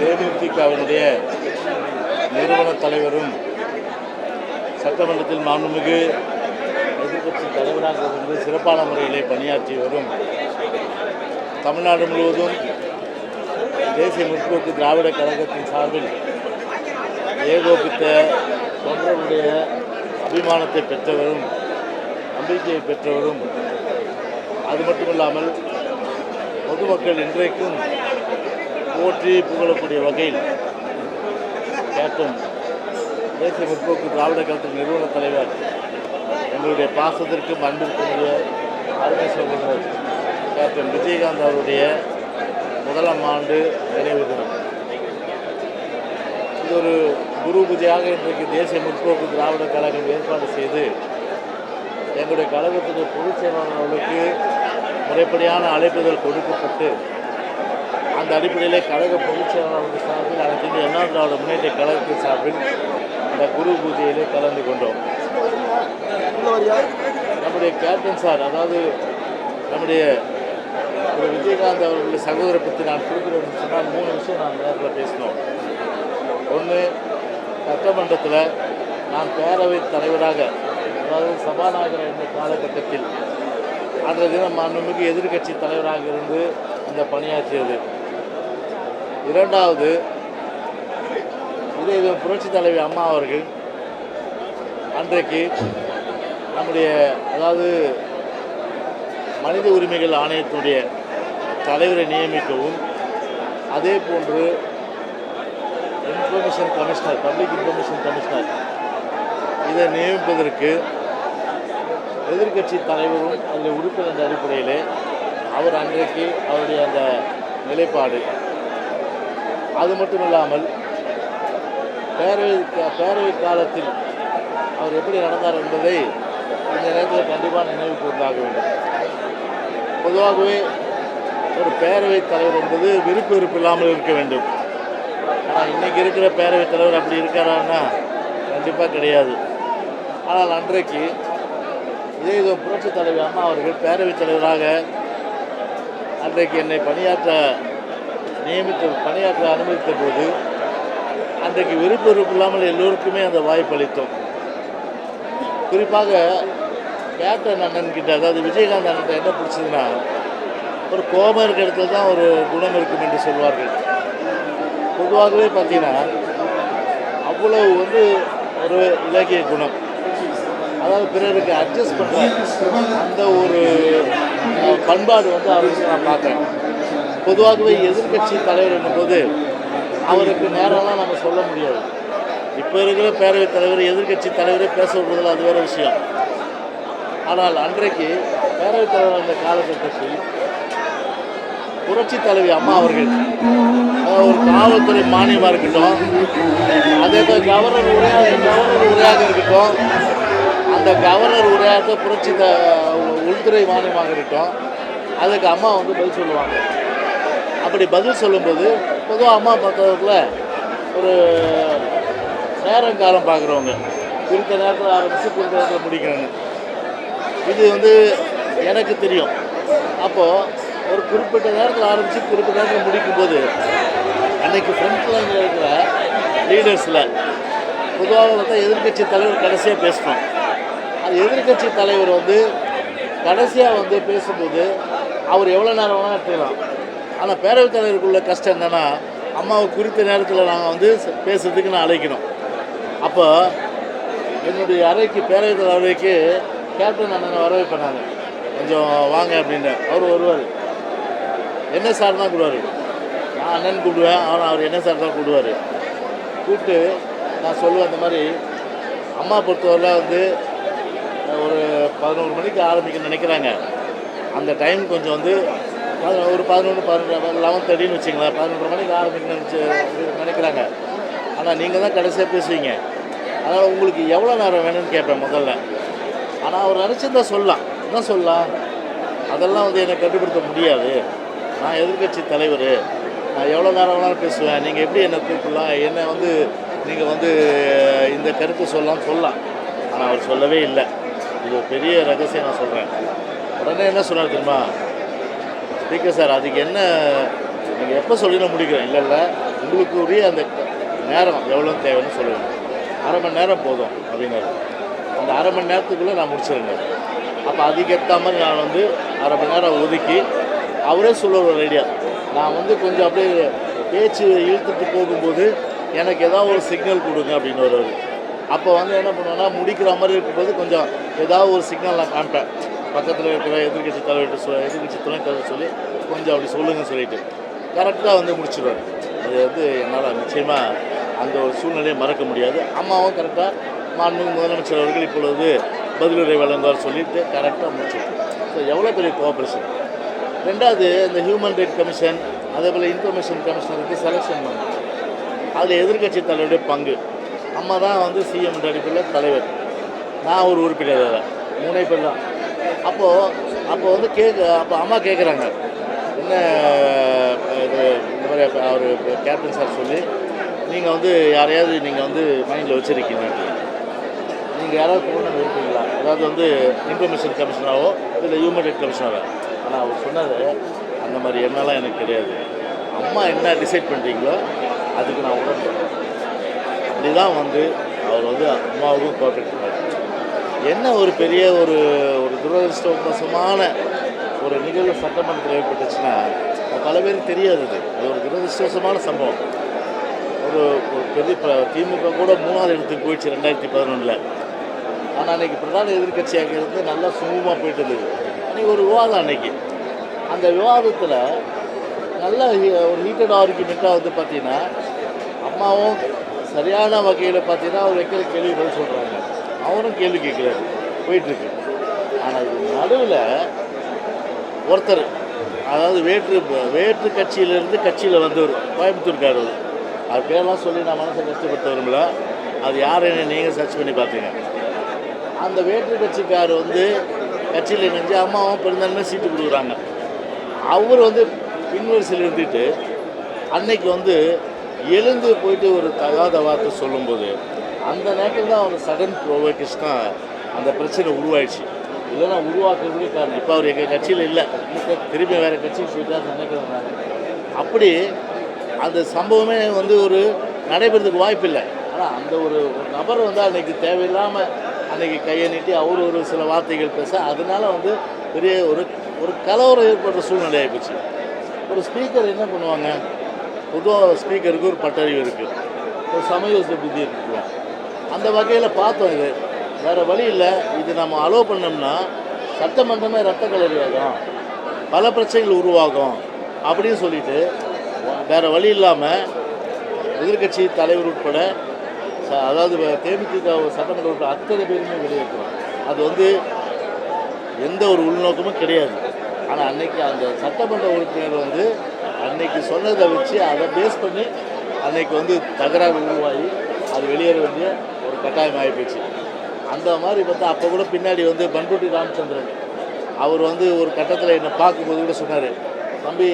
தேமுதிகவினுடைய நிறுவன தலைவரும் சட்டமன்றத்தில் மாண்புமிகு எதிர்கட்சி தலைவராக இருந்து சிறப்பான முறையிலே பணியாற்றி வரும் தமிழ்நாடு முழுவதும் தேசிய முற்போக்கு திராவிட கழகத்தின் சார்பில் ஏகோபித்த தொண்டர்களுடைய அபிமானத்தை பெற்றவரும் நம்பிக்கையை பெற்றவரும் அது மட்டும் இல்லாமல் பொதுமக்கள் இன்றைக்கும் போற்றி புகழக்கூடிய வகையில் கேட்டும் தேசிய முற்போக்கு திராவிட கழகத்தின் நிறுவன தலைவர் எங்களுடைய பாசத்திற்கும் அன்பிற்குரிய அருமை சகோதரர் கேப்டன் விஜயகாந்த் அவருடைய முதலாம் ஆண்டு நினைவு தினம். இது ஒரு குரு பூஜையாக இன்றைக்கு தேசிய முற்போக்கு திராவிட கழகம் ஏற்பாடு செய்து எங்களுடைய கழகத்துடைய பொதுச் செயலாளர்களுக்கு முறைப்படியான அழைப்புகள் கொடுக்கப்பட்டு அந்த அடிப்படையிலே கழக பொதுச் செயலாளர்கள் சார்பில் அனைத்து இந்திய அண்ணா திராவிட முன்னேற்ற கழகத்தின் சார்பில் இந்த குரு பூஜையிலே கலந்து கொண்டோம். நம்முடைய கேப்டன் சார் அதாவது நம்முடைய திரு விஜயகாந்த் அவர்களுடைய சகோதரை பற்றி நான் குறிப்பிட சொன்னால் மூணு விஷயம் நான் நேரத்தில் பேசினோம். ஒன்று சட்டமன்றத்தில் நான் பேரவைத் தலைவராக அதாவது சபாநாயகர் என்ற காலகட்டத்தில் அன்றைய தினம் மாண்புமிகு எதிர்க்கட்சி தலைவராக இருந்து இந்த பணியாற்றியது. இரண்டாவது இதே இது புரட்சி தலைவி அம்மா அவர்கள் அன்றைக்கு நம்முடைய அதாவது மனித உரிமைகள் ஆணையத்தினுடைய தலைவரை நியமிக்கவும் அதே போன்று information commissioner public information commissioner இதை நியமிப்பதற்கு எதிர்க்கட்சி தலைவரும் அதில் உறுப்பினர் என்ற அடிப்படையிலே அவர் அன்றைக்கு அவருடைய அந்த நிலைப்பாடு. அது மட்டும் இல்லாமல் பேரவை பேரவை காலத்தில் அவர் எப்படி நடந்தார் என்பதை இந்த நேரத்தில் கண்டிப்பாக நினைவு கூர்ந்தாக வேண்டும். பொதுவாகவே ஒரு பேரவைத் தலைவர் என்பது விருப்பு விருப்பு இல்லாமல் இருக்க வேண்டும். ஆனால் இன்றைக்கி இருக்கிற பேரவைத் தலைவர் அப்படி இருக்காரான்னா கண்டிப்பாக கிடையாது. ஆனால் அன்றைக்கு இதே இது புரட்சித் தலைவர் அம்மா அவர்கள் பேரவைத் தலைவராக அன்றைக்கு என்னை பணியாற்ற நியமித்து பணியாற்ற அனுமதித்த போது அன்றைக்கு விருப்ப வெறுப்பு இல்லாமல் எல்லோருக்குமே அந்த வாய்ப்பு அளித்தோம். குறிப்பாக கேப்டன் அண்ணன் கிட்ட அதாவது விஜயகாந்த் அண்ணன் என்ன பிடிச்சதுன்னா ஒரு கோபம் இருக்கிற இடத்துல தான் ஒரு குணம் இருக்கும் என்று சொல்வார்கள். பொதுவாகவே பார்த்தீங்கன்னா அவ்வளவு வந்து ஒரு இலக்கிய குணம். அதாவது பிறருக்கு அட்ஜஸ்ட் பண்ணுற அந்த ஒரு பண்பாடு வந்து அவருக்கு நான் பார்க்குறேன் பொதுவாகவே எதிர்க்கட்சி தலைவர் என்னும்போது அவருக்கு நேரம்லாம் நம்ம சொல்ல முடியாது. இப்போ இருக்கிற பேரவைத் தலைவர் எதிர்க்கட்சி தலைவரே பேச விடுறதில்ல அது வேறு விஷயம். ஆனால் அன்றைக்கு பேரவைத் தலைவர் அந்த காலகட்டத்தில் புரட்சி தலைவி அம்மா அவர்கள் ஒரு காவல்துறை மானியமாக இருக்கட்டும் அதே போல் கவர்னர் உரையாக கவர்னர் உரையாக இருக்கட்டும் அந்த கவர்னர் உரையாக புரட்சி த உள்துறை மானியமாக இருக்கட்டும் அதுக்கு அம்மா வந்து பதில் சொல்லுவாங்க. அப்படி பதில் சொல்லும்போது பொதுவாக அம்மா பார்த்தவர்கள ஒரு நேரம் காலம் பார்க்குறவங்க குறித்த நேரத்தில் ஆரம்பித்து குறித்த நேரத்தில் முடிக்கிறாங்க. இது வந்து எனக்கு தெரியும். அப்போது ஒரு குறிப்பிட்ட நேரத்தில் ஆரம்பித்து குறிப்பிட்ட நேரத்தில் முடிக்கும்போது அன்றைக்கி ஃப்ரண்ட் இருக்கிற லீடர்ஸில் பொதுவாக பார்த்தா எதிர்க்கட்சி தலைவர் கடைசியாக பேசணும். எதிர்கட்சி எதிர்க்கட்சி தலைவர் வந்து கடைசியாக வந்து பேசும்போது அவர் எவ்வளோ நேரம் வேணால் எடுத்துக்கலாம். ஆனால் பேரவைத் தலைவருக்குள்ள கஷ்டம் என்னென்னா அம்மாவை குறித்த நேரத்தில் நாங்கள் வந்து பேசுறதுக்கு நான் அழைக்கணும். அப்போ என்னுடைய அறைக்கு பேரவைத் தலைவர் கேப்டன் அண்ணனை வர கொஞ்சம் வாங்க அப்படின்னு. அவர் வருவார். என்ன சார் தான் கூடுவார் நான் அண்ணன் கூப்பிடுவேன். ஆனால் அவர் என்ன சார் தான் கூப்பிடுவார்? கூப்பிட்டு நான் சொல்லுவேன் இந்த மாதிரி அம்மா பொறுத்தவரை வந்து ஒரு பதினோரு மணிக்கு ஆரம்பிக்கணும்னு நினைக்கிறாங்க. அந்த டைம் கொஞ்சம் வந்து ஒரு பதினொன்று பதினொன்று லெவன் தேர்ட்டின்னு வச்சுங்களேன் பதினொன்று மணிக்கு ஆரம்பிக்க நினச்சி நினைக்கிறாங்க. ஆனால் நீங்கள் தான் கடைசியாக பேசுவீங்க. அதனால் உங்களுக்கு எவ்வளோ நேரம் வேணும்னு கேட்பேன் முதல்ல. ஆனால் அவர் நினச்சிருந்தா சொல்லலாம். என்ன சொல்லலாம்? அதெல்லாம் வந்து என்னை கட்டுப்படுத்த முடியாது. நான் எதிர்க்கட்சி தலைவர். நான் எவ்வளோ நேரம் வேணாலும் பேசுவேன். நீங்கள் எப்படி என்னை கூப்பிடலாம்? என்னை வந்து நீங்கள் வந்து இந்த கருத்து சொல்லலாம்னு சொல்லலாம். ஆனால் அவர் சொல்லவே இல்லை. இது ஒரு பெரிய ரகசியம் நான் சொல்கிறேன் உடனே என்ன சொன்னார் தெரியுமா? ஸ்பீக்கர் சார் அதுக்கு என்ன நீங்கள் எப்போ சொல்லிட முடிக்கிறேன் இல்லை இல்லை உங்களுக்கு உரிய அந்த நேரம் எவ்வளோ தேவைன்னு சொல்லுவேன் அரை மணி நேரம் போதும் அப்படின்னாரு. அந்த அரை மணி நேரத்துக்குள்ளே நான் முடிச்சிருந்தேன் அப்போ அதுக்கேற்ற மாதிரி நான் வந்து அரை மணி நேரம் ஒதுக்கி அவரே சொல்லுவார் ஐடியா நான் வந்து கொஞ்சம் அப்படியே பேச்சு இழுத்துட்டு போகும்போது எனக்கு ஏதாவது ஒரு சிக்னல் கொடுங்க அப்படின்னு வருவார் அப்போ வந்து என்ன பண்ணுவேன்னா முடிக்கிற மாதிரி இருக்கும்போது கொஞ்சம் ஏதாவது ஒரு சிக்னல் நான் காமிப்பேன் பக்கத்தில் இருக்கிற எதிர்கட்சி தலைவர்கிட்ட சொல்ல எதிர்கட்சி துணைத் தலைவர் சொல்லி கொஞ்சம் அப்படி சொல்லுங்கன்னு சொல்லிட்டு கரெக்டாக வந்து முடிச்சிடுவார் அது வந்து என்னால் நிச்சயமாக அந்த ஒரு சூழ்நிலையை மறக்க முடியாது. அம்மாவும் கரெக்டாக மாண்புமிகு முதலமைச்சர் அவர்கள் இப்பொழுது பதிலுரை வழங்குவார் சொல்லிட்டு கரெக்டாக முடிச்சிடும் ஸோ எவ்வளோ பெரிய கோஆப்ரேஷன் ரெண்டாவது இந்த ஹியூமன் ரைட் கமிஷன் அதே போல் இன்ஃபர்மேஷன் கமிஷனருக்கு செலெக்ஷன் பண்ணு அதில் எதிர்க்கட்சி தலைவருடைய பங்கு. அம்மா தான் வந்து சிஎம் அடிப்படையில் தலைவர். நான் ஒரு உறுப்பினர் அதில் மூணே பேர் தான். அப்போது அப்போ வந்து கேட்க அப்போ அம்மா கேட்குறாங்க என்ன இது இந்த மாதிரி அவர் கேப்டன் சார் சொல்லி நீங்கள் வந்து யாரையாவது நீங்கள் வந்து மைண்டில் வச்சுருக்கீங்க. நீங்கள் யாராவது கொண்டு வந்து இருக்கீங்களா அதாவது வந்து இன்ஃபர்மேஷன் கமிஷனாவோ இல்லை ஹியூமன் ரைட் கமிஷனாவோ ஆனால் அவர் சொன்னது அந்த மாதிரி எண்ணெல்லாம் எனக்கு கிடையாது. அம்மா என்ன டிசைட் பண்ணுறீங்களோ அதுக்கு நான் உடனே அப்படி தான் வந்து அவர் வந்து அம்மாவுக்கும் கோஆப்ரேட் என்ன ஒரு பெரிய ஒரு ஒரு துரதிருஷ்டவசமான ஒரு நிகழ்வு சட்டமன்றத்தில் ஏற்பட்டுச்சுன்னா பல பேருக்கு தெரியாது அது. அது ஒரு துரதிருஷ்டவசமான சம்பவம். ஒரு ஒரு பெரிய ப- திமுக கூட மூணாவது இடத்துக்கு போயிடுச்சு ரெண்டாயிரத்தி பதினொன்றில் ஆனால் அன்றைக்கி பிரதான எதிர்கட்சியாக இருந்து நல்லா சுமூகமாக போயிட்டு இருந்தது. அன்றைக்கி ஒரு விவாதம் அன்னைக்கு. அந்த விவாதத்தில் நல்ல ஹீ- ஒரு ஹீட்டட் ஆர்குமெண்ட்டாக வந்து பார்த்தீங்கன்னா அம்மாவும் சரியான வகையில் பார்த்தீங்கன்னா அவர் வைக்கிற கேள்வி பதில் சொல்கிறாங்க அவரும் கேள்வி கேட்குறாரு. போயிட்டுருக்கு. ஆனால் இது நடுவில் ஒருத்தர் அதாவது வேற்று வேற்று கட்சியிலேருந்து கட்சியில் வந்தவர் கோயம்புத்தூர்கார் அவர். அது பேரெல்லாம் சொல்லி நான் மனசை கஷ்டப்படுத்த விரும்பல. அது யாருன்னு நீங்கள் சர்ச் பண்ணி பார்த்தீங்க. அந்த வேற்று கட்சிக்கார் வந்து கட்சியில் இணைஞ்சு அம்மாவும் பிறந்தாலுமே சீட்டு கொடுக்குறாங்க. அவர் வந்து பின்வரிசையில் இருந்துட்டு அன்னைக்கு வந்து எழுந்து போயிட்டு ஒரு தகாத வார்த்தை சொல்லும்போது அந்த நேரத்தில் தான் அவர் சடன் ப்ரோவோகேஷனாக அந்த பிரச்சனை உருவாயிடுச்சு. இல்லைன்னா உருவாக்குறதுக்கு காரணம். இப்போ அவர் எங்கள் கட்சியில் இல்லை. திரும்பி வேறு கட்சிக்கு போயிட்டார் நினைக்கிறேன் அப்படி அந்த சம்பவமே வந்து ஒரு நடைபெறதுக்கு வாய்ப்பு இல்லை. ஆனால் அந்த ஒரு ஒரு நபர் வந்து அன்னைக்கு தேவையில்லாமல் அன்னைக்கு கையை நீட்டி அவர் ஒரு சில வார்த்தைகள் பேச அதனால வந்து பெரிய ஒரு ஒரு கலவரம் ஏற்படுற சூழ்நிலை ஆகிப்போச்சு ஒரு ஸ்பீக்கர் என்ன பண்ணுவாங்க? பொதுவாக ஸ்பீக்கருக்கு ஒரு பட்டறிவு இருக்குது ஒரு சமயோசித புத்தி இருக்குல்ல. அந்த வகையில் பார்த்தோம் இது. வேறு வழி இல்லை. இது நம்ம அலோவ் பண்ணோம்னா சட்டமன்றமே ரத்த கலரியாகும் பல பிரச்சனைகள் உருவாகும். அப்படின்னு சொல்லிட்டு வேறு வழி இல்லாமல் எதிர்க்கட்சி தலைவர் உட்பட ச- அதாவது தேமுதிக சட்டமன்ற உட்பட அத்தனை பேருமே வெளியேற்றோம். அது வந்து எந்த ஒரு உள்நோக்கமும் கிடையாது. ஆனால் அன்னைக்கு அந்த சட்டமன்ற உறுப்பினர் வந்து அன்னைக்கு சொன்னதை வச்சு அதை பேஸ் பண்ணி அன்னைக்கு வந்து தகராறு உருவாகி அது வெளியேற வேண்டிய ஒரு கட்டாயம் ஆகிப்போச்சு அந்த மாதிரி பார்த்தா அப்போ கூட பின்னாடி வந்து பண்ருட்டி ராமச்சந்திரன். அவர் வந்து ஒரு கட்டத்தில் என்னை பார்க்கும்போது கூட சொன்னார் தம்பி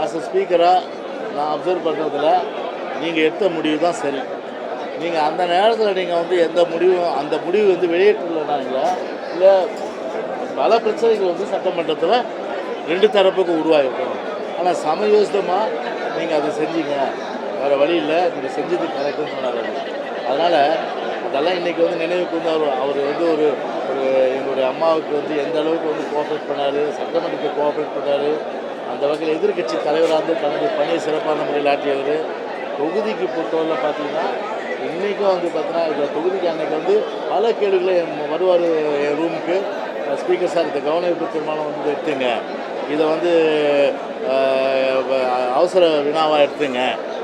ஆஸ் அ ஸ்பீக்கராக நான் அப்சர்வ் பண்ணுறதுல நீங்கள் எடுத்த முடிவு தான் சரி. நீங்கள் அந்த நேரத்தில் நீங்கள் வந்து எந்த முடிவும் அந்த முடிவு வந்து வெளியேற்றலைனாங்களா இல்லை பல பிரச்சனைகள் வந்து சட்டமன்றத்தில் ரெண்டு தரப்புக்கும் உருவாகிருக்கணும் ஆனால் சமயோசிதமாக நீங்கள் அதை செஞ்சீங்க. வேறு வழி இல்லை. நீங்கள் செஞ்சது கரெக்டுன்னு சொன்னார் அவர். அதனால் அதெல்லாம் இன்றைக்கி வந்து நினைவுக்கு வந்து அவர் அவர் வந்து ஒரு ஒரு எங்களுடைய அம்மாவுக்கு வந்து எந்த அளவுக்கு வந்து கோஆப்ரேட் பண்ணார் சட்டமன்றத்துக்கு கோஆப்ரேட் பண்ணார் அந்த வகையில் எதிர்க்கட்சி தலைவராக இருந்து தனது பணியை சிறப்பான முறையில் ஆற்றியவர். தொகுதிக்கு பொறுத்தவரையில் பார்த்தீங்கன்னா இன்றைக்கும் வந்து பார்த்தீங்கன்னா இந்த தொகுதிக்கு அன்றைக்கி வந்து பல கேடுகளை என் வருவார் என் ரூமுக்கு ஸ்பீக்கர் சார் இந்த கவனிப்பு தீர்மானம் வந்து எடுத்துங்க. இதை வந்து அவசர வினாவாக எடுத்துங்க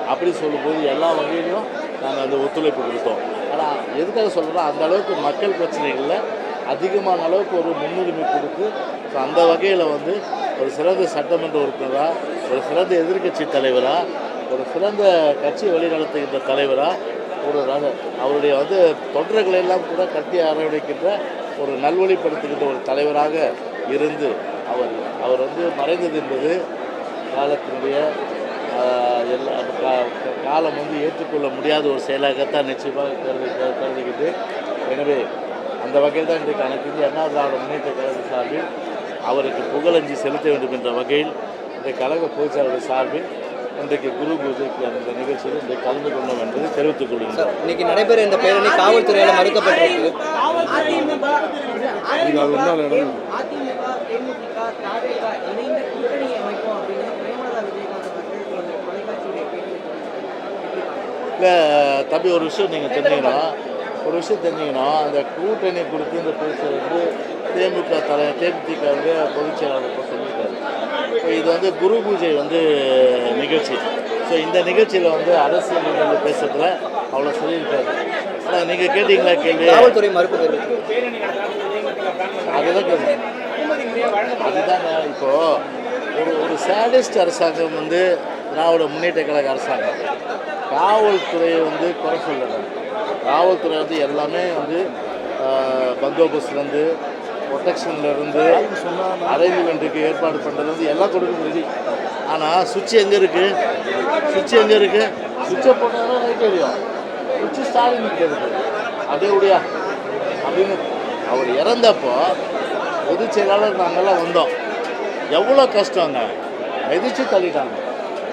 அப்படி சொல்லும்போது எல்லா வகையிலையும் நாங்கள் அந்த ஒத்துழைப்பு கொடுத்தோம். ஆனால் எதுக்காக சொல்கிறோம் அந்த அளவுக்கு மக்கள் பிரச்சனைகளில் அதிகமான அளவுக்கு ஒரு முன்னுரிமை கொடுத்து ஸோ அந்த வகையில் வந்து ஒரு சிறந்த சட்டமன்ற உறுப்பினராக ஒரு சிறந்த எதிர்க்கட்சி தலைவராக ஒரு சிறந்த கட்சி வழிநடத்துகின்ற தலைவராக ஒரு அவருடைய வந்து தொண்டர்களெல்லாம் கூட கட்டி அரவணைக்கின்ற ஒரு நல்வழிப்படுத்துகின்ற ஒரு தலைவராக இருந்து அவர் அவர் வந்து மறைந்தது என்பது காலத்தினுடைய எல்லா காலம் வந்து ஏற்றுக்கொள்ள முடியாத ஒரு செயலாகத்தான் நிச்சயமாக கருதி கருதுகிட்டு எனவே அந்த வகையில் தான் இன்றைக்கு அனைத்து இந்திய அண்ணா திராவிட முன்னேற்ற கழக சார்பில் அவருக்கு புகழஞ்சி செலுத்த வேண்டும் என்ற வகையில் இந்த கழக பொதுச்சாளர் சார்பில் இன்றைக்கு குரு பூஜைக்கு அந்த நிகழ்ச்சியில் இன்றைக்கு கலந்து கொண்டோம் என்பதை தெரிவித்துக் கொள்கின்றோம். சார் இன்னைக்கு நடைபெற இந்த பேரணி காவல்துறையால் மறுக்கப்பட்டிருக்கு தாவேக இணைந்த கூட்டணி அமைப்போம் அப்படின்னு பிரேமலதா விஜயகாந்த் அவர்கள் ஒரு தொலைக்காட்சியுடைய பேட்டி இல்லை தம்பி ஒரு விஷயம் நீங்கள் தெரிஞ்சுக்கணும் ஒரு விஷயம் தெரிஞ்சுக்கணும் அந்த கூட்டணி குறித்து இந்த பேச்சு வந்து தேமுக தலை தேமுதிக பொதுச் செயலாளர் இப்போ சொல்லியிருக்காரு. இப்போ இது வந்து குரு பூஜை வந்து நிகழ்ச்சி. ஸோ இந்த நிகழ்ச்சியில் வந்து அரசியல் வந்து பேசுறதுல அவ்வளோ சொல்லியிருக்காரு. ஆனால் நீங்கள் கேட்டீங்களா கேள்வி? காவல்துறை மறுப்பு அதுதான் கேள்வி. அதுதாங்க இப்போ ஒரு ஒரு சேடிஸ்ட் அரசாங்கம் வந்து திராவிட முன்னேற்ற கழக அரசாங்கம். காவல்துறையை வந்து குறை சொல்லலை. காவல்துறை வந்து எல்லாமே வந்து ஆஹ், பந்தோபஸ்துலேருந்து ப்ரொடெக்ஷன்லேருந்து அரேஞ்ச்மெண்ட்டுக்கு ஏற்பாடு பண்ணுறதுலேருந்து எல்லாம் கொடுக்க ரெடி ஆனால் சுவிட்ச் எங்கே இருக்குது சுவிட்ச் எங்கே இருக்குது சுவிட்சை போட்டாலும் லைட் தெரியும். சுவிட்ச் ஸ்டாலின் இருக்குது அப்படியே முடியா அப்படின்னு அவர் இறந்தப்போ பொதுச் செயலாளர் நாங்கள்லாம் வந்தோம். எவ்வளோ கஷ்டங்க மிதித்து தள்ளிட்டாங்க.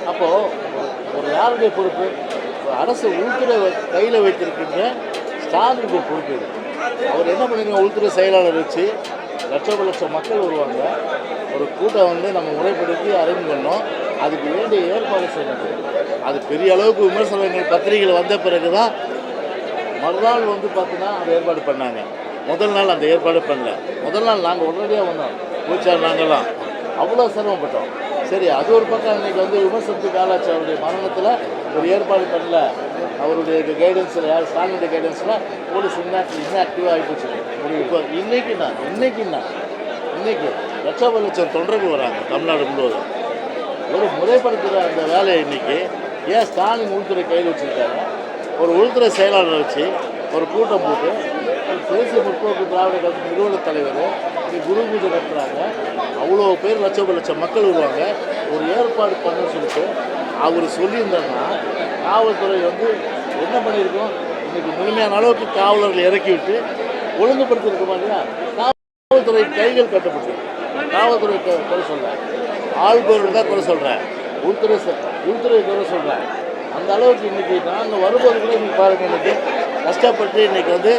அப்போது ஒரு யாருடைய பொறுப்பு? ஒரு அரசு உள்துறை கையில் வைத்திருக்கின்ற ஸ்டாலினுடைய பொறுப்பு இது. அவர் என்ன பண்ணிருங்க உள்துறை செயலாளர் வச்சு லட்சம் லட்சம் மக்கள் வருவாங்க. ஒரு கூட்டம் வந்து நம்ம முறைப்படுத்தி அரேஞ்ச் பண்ணோம். அதுக்கு வேண்டிய ஏற்பாடு செய்யணும். அது பெரிய அளவுக்கு விமர்சனங்கள் பத்திரிகைகள் வந்த பிறகு தான் மறுநாள் வந்து பார்த்தீங்கன்னா அதை ஏற்பாடு பண்ணாங்க. முதல் நாள் அந்த ஏற்பாடு பண்ணல. முதல் நாள் நாங்கள் உடனடியாக வந்தோம். பூச்சார் நாங்கள்லாம் அவ்வளோ சிரமப்பட்டோம். சரி அது ஒரு பக்கம் இன்னைக்கு வந்து விமர்சனத்துக்கு ஆளாச்சு. அவருடைய மரணத்தில் ஒரு ஏற்பாடு பண்ணல. அவருடைய கைடன்ஸில் யார் ஸ்டாலினுடைய கைடன்ஸில் போலீஸ் இன்னாக்டிவ் இன்னாக்டிவாக ஆகிப்போச்சு இப்போ இன்றைக்கி நான் இன்னைக்கு நான் இன்னைக்கு லட்சம் லட்சம் தொண்டர்கள் வராங்க தமிழ்நாடு முழுவதும். ஒரு முறைப்படுத்துகிற அந்த வேலையை இன்னைக்கு ஏன் ஸ்டாலின் உள்துறை கையில் வச்சுருக்காங்க? ஒரு உள்துறை செயலாளரை வச்சு ஒரு கூட்டம் போட்டு தேசிய முற்போக்கு திராவிட கழக நிறுவன தலைவர் இங்கே குரு பூஜை நடத்துகிறாங்க அவ்வளோ பேர் லட்சம் லட்சம் மக்கள் வருவாங்க. ஒரு ஏற்பாடு பண்ணணும்னு சொல்லிட்டு அவர் சொல்லியிருந்தாருன்னா காவல்துறை வந்து என்ன பண்ணியிருக்கோம்? இன்றைக்கி முழுமையான அளவுக்கு காவலர்களை இறக்கி விட்டு ஒழுங்குபடுத்தியிருக்கோமா இல்லையா காவல்துறை கைகள் கட்டப்பட்டு காவல்துறை குறை சொல்கிறேன் ஆள்பவர்கள் தான் குறை சொல்கிறேன் உள்துறை உள்துறை குறை சொல்கிறேன் அந்த அளவுக்கு இன்றைக்கி நாங்கள் வரும்போது கூட இன்னைக்கு பாருங்க இன்றைக்கி கஷ்டப்பட்டு இன்றைக்கி வந்து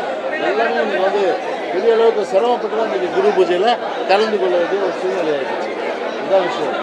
எல்லாமே இன்னைக்கு வந்து பெரிய அளவுக்கு சிரமப்பட்டு தான் இன்றைக்கி குரு பூஜையில் கலந்து கொள்ள வேண்டிய ஒரு சூழ்நிலை ஆகிடுச்சு இதுதான் விஷயம்.